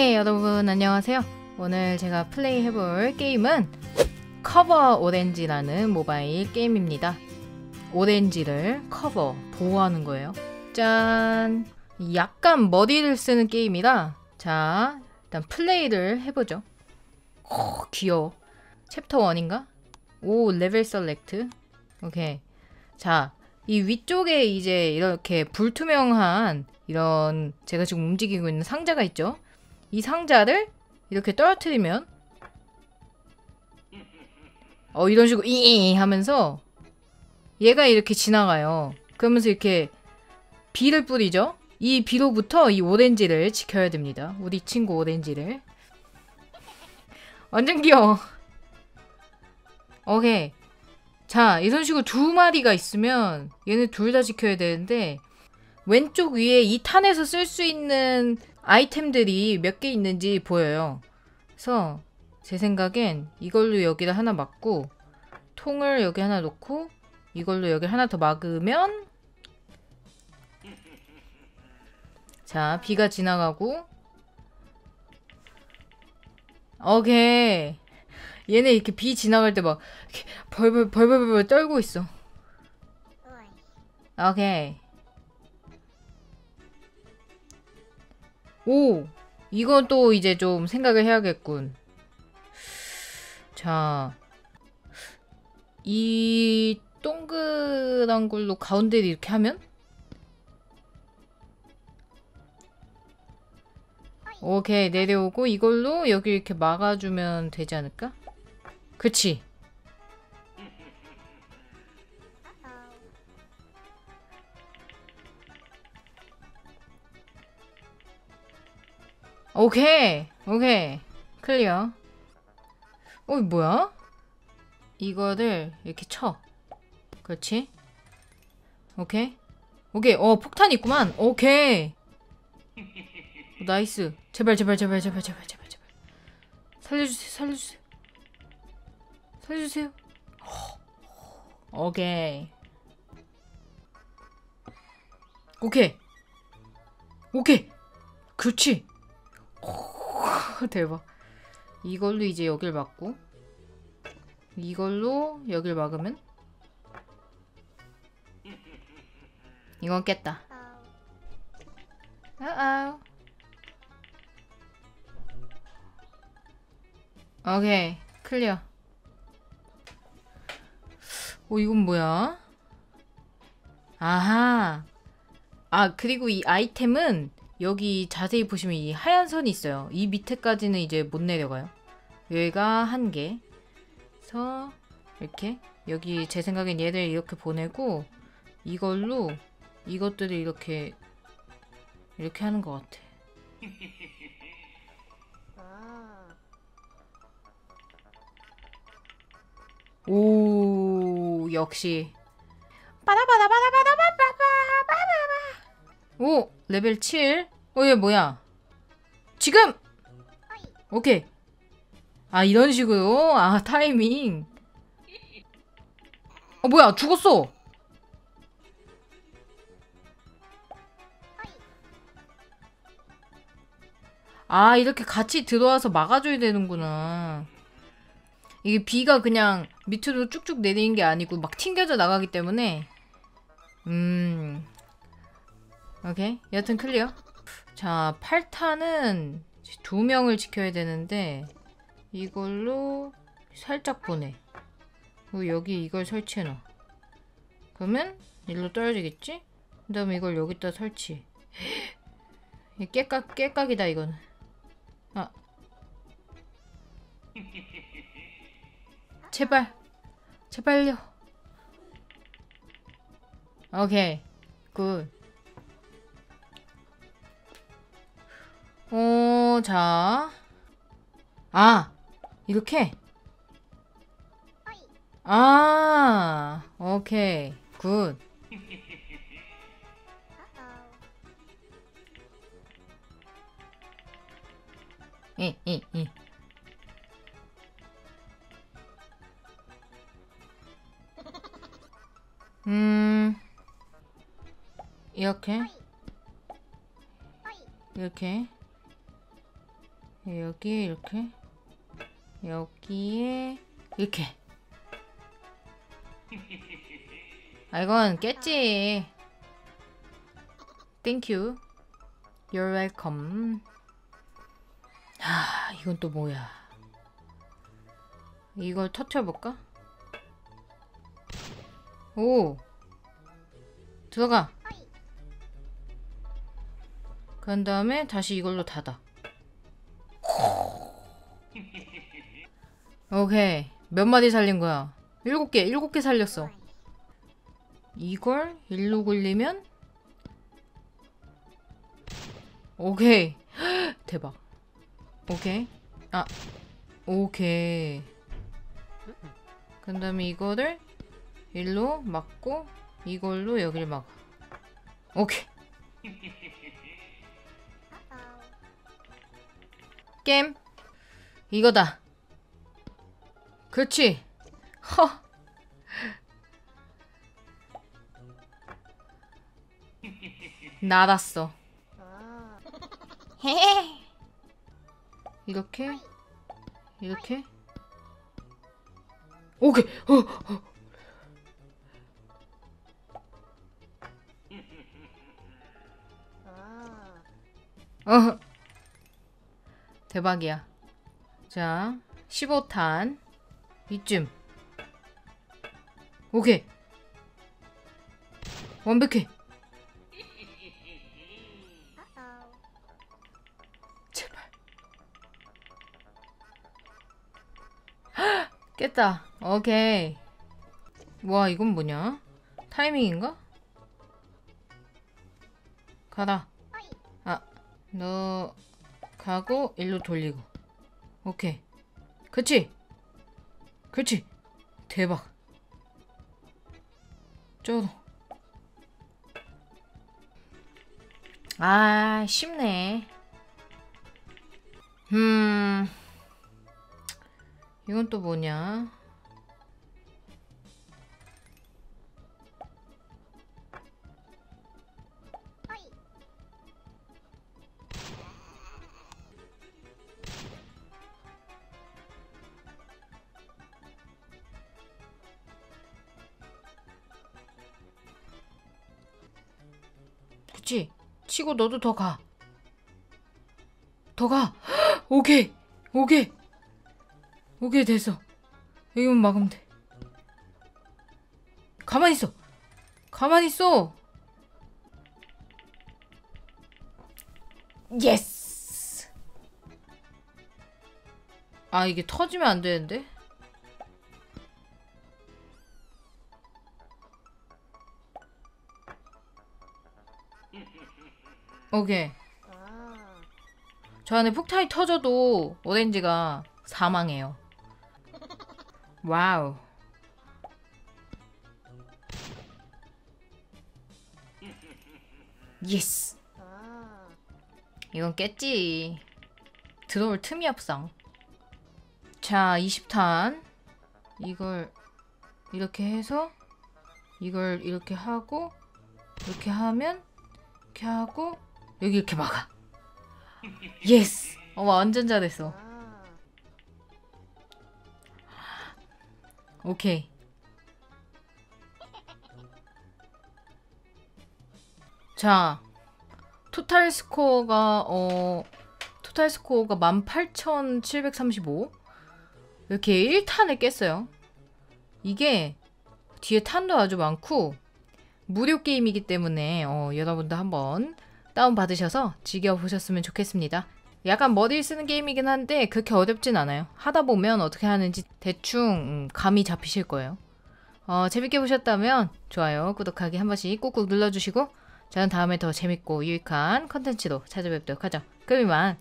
네 여러분 안녕하세요. 오늘 제가 플레이 해볼 게임은 커버 오렌지라는 모바일 게임입니다. 오렌지를 커버 보호하는 거예요. 짠! 약간 머리를 쓰는 게임이라 자 일단 플레이를 해보죠. 오, 귀여워. 챕터 1인가? 오 레벨 셀렉트 오케이. 자 이 위쪽에 이제 이렇게 불투명한 이런 제가 지금 움직이고 있는 상자가 있죠 이 상자를 이렇게 떨어뜨리면 어 이런 식으로 이 하면서 얘가 이렇게 지나가요. 그러면서 이렇게 비를 뿌리죠. 이 비로부터 이 오렌지를 지켜야 됩니다. 우리 친구 오렌지를. 완전 귀여워. 오케이. 자 이런 식으로 두 마리가 있으면 얘는 둘 다 지켜야 되는데 왼쪽 위에 이 탄에서 쓸 수 있는 아이템들이 몇 개 있는지 보여요. 그래서 제 생각엔 이걸로 여기다 하나 막고 통을 여기 하나 놓고 이걸로 여기 하나 더 막으면 자 비가 지나가고 오케이 얘네 이렇게 비 지나갈 때 막 벌벌 벌벌벌 떨고 있어 오케이 오! 이건 또 이제 좀 생각을 해야겠군. 자, 이 동그란 걸로 가운데를 이렇게 하면? 오케이, 내려오고 이걸로 여기 이렇게 막아주면 되지 않을까? 그치? 오케이. 오케이. 클리어. 어 뭐야? 이거를 이렇게 쳐. 그렇지? 오케이. 오케이. 어 폭탄 있구만. 오케이. 오, 나이스. 제발 제발 제발 제발 제발 제발 제발. 살려주세요 살려주세요. 살려주세요. 오케이. 오케이. 오케이. 그렇지 대박. 이걸로 이제 여길 막고 이걸로 여길 막으면 이건 깼다. 아아. 오케이 클리어. 오 이건 뭐야? 아하. 아 그리고 이 아이템은 여기 자세히 보시면 이 하얀 선이 있어요. 이 밑에까지는 이제 못 내려가요. 여기가 한 개. 그래서 이렇게 여기 제 생각엔 얘들 이렇게 보내고 이걸로 이것들을 이렇게 이렇게 하는 것 같아. 오 역시 레벨 7. 어, 얘 뭐야? 지금! 오케이. 아, 이런 식으로? 아, 타이밍. 어, 뭐야? 죽었어! 아, 이렇게 같이 들어와서 막아줘야 되는구나. 이게 비가 그냥 밑으로 쭉쭉 내리는 게 아니고 막 튕겨져 나가기 때문에 음 오케이. 여튼 클리어. 자, 8탄은 두 명을 지켜야 되는데 이걸로 살짝 보내. 그리고 여기 이걸 설치해 놔. 그러면 일로 떨어지겠지? 그 다음에 이걸 여기다 설치. 깨깍, 깨깍이다, 이거는. 아. 제발. 제발요. 오케이. 굿. 어, 자. 아, 이렇게? 아, 오케이. 굿. 이, 이, 이. 음, 이렇게. 이렇게. 여기에 이렇게 여기에 이렇게. 아 이건 깼지. 땡큐 You're welcome. 아 이건 또 뭐야? 이걸 터트려볼까? 오. 들어가. 그런 다음에 다시 이걸로 닫아 오케이. 몇 마디 살린 거야? 일곱 개 일곱 개 살렸어. 이걸 일로 굴리면? 오케이. 대박. 오케이. 아 오케이. 그 다음에 이거를 일로 막고 이걸로 여길 막아. 오케이. 게임. 이거다 그렇지 허 날았어 이렇게 이렇게 오케이 어, 어. 어. 대박이야. 자, 15탄. 이쯤. 오케이. 완벽해. 제발. 깼다. 오케이. 와, 이건 뭐냐? 타이밍인가? 가라. 아, 너 가고 일로 돌리고. 오케이. 그치? 그치? 대박. 쩌도. 아, 쉽네. 음. 이건 또 뭐냐? 그치? 치고 너도 더 가. 더 가. 오케이. 오케이. 오케이 됐어. 여기만 막으면 돼. 가만히 있어. 가만히 있어. 예스. 아 이게 터지면 안 되는데. 오케이. 저 안에 폭탄이 터져도 오렌지가 사망해요. 와우. 예스. 이건 깼지. 들어올 틈이 없어. 자, 20탄. 이걸 이렇게 해서 이걸 이렇게 하고 이렇게 하면 이렇게 하고 여기 이렇게 막아. 예스. 어, 완전 잘했어. 오케이. 자, 토탈 스코어가 어 토탈 스코어가 18,735. 이렇게 1탄을 깼어요. 이게 뒤에 탄도 아주 많고 무료 게임이기 때문에 어, 여러분도 한번 다운 받으셔서 즐겨 보셨으면 좋겠습니다. 약간 머리를 쓰는 게임이긴 한데 그렇게 어렵진 않아요. 하다 보면 어떻게 하는지 대충 음, 감이 잡히실 거예요. 어, 재밌게 보셨다면 좋아요, 구독하기 한 번씩 꾹꾹 눌러주시고 저는 다음에 더 재밌고 유익한 컨텐츠로 찾아뵙도록 하죠. 그럼 이만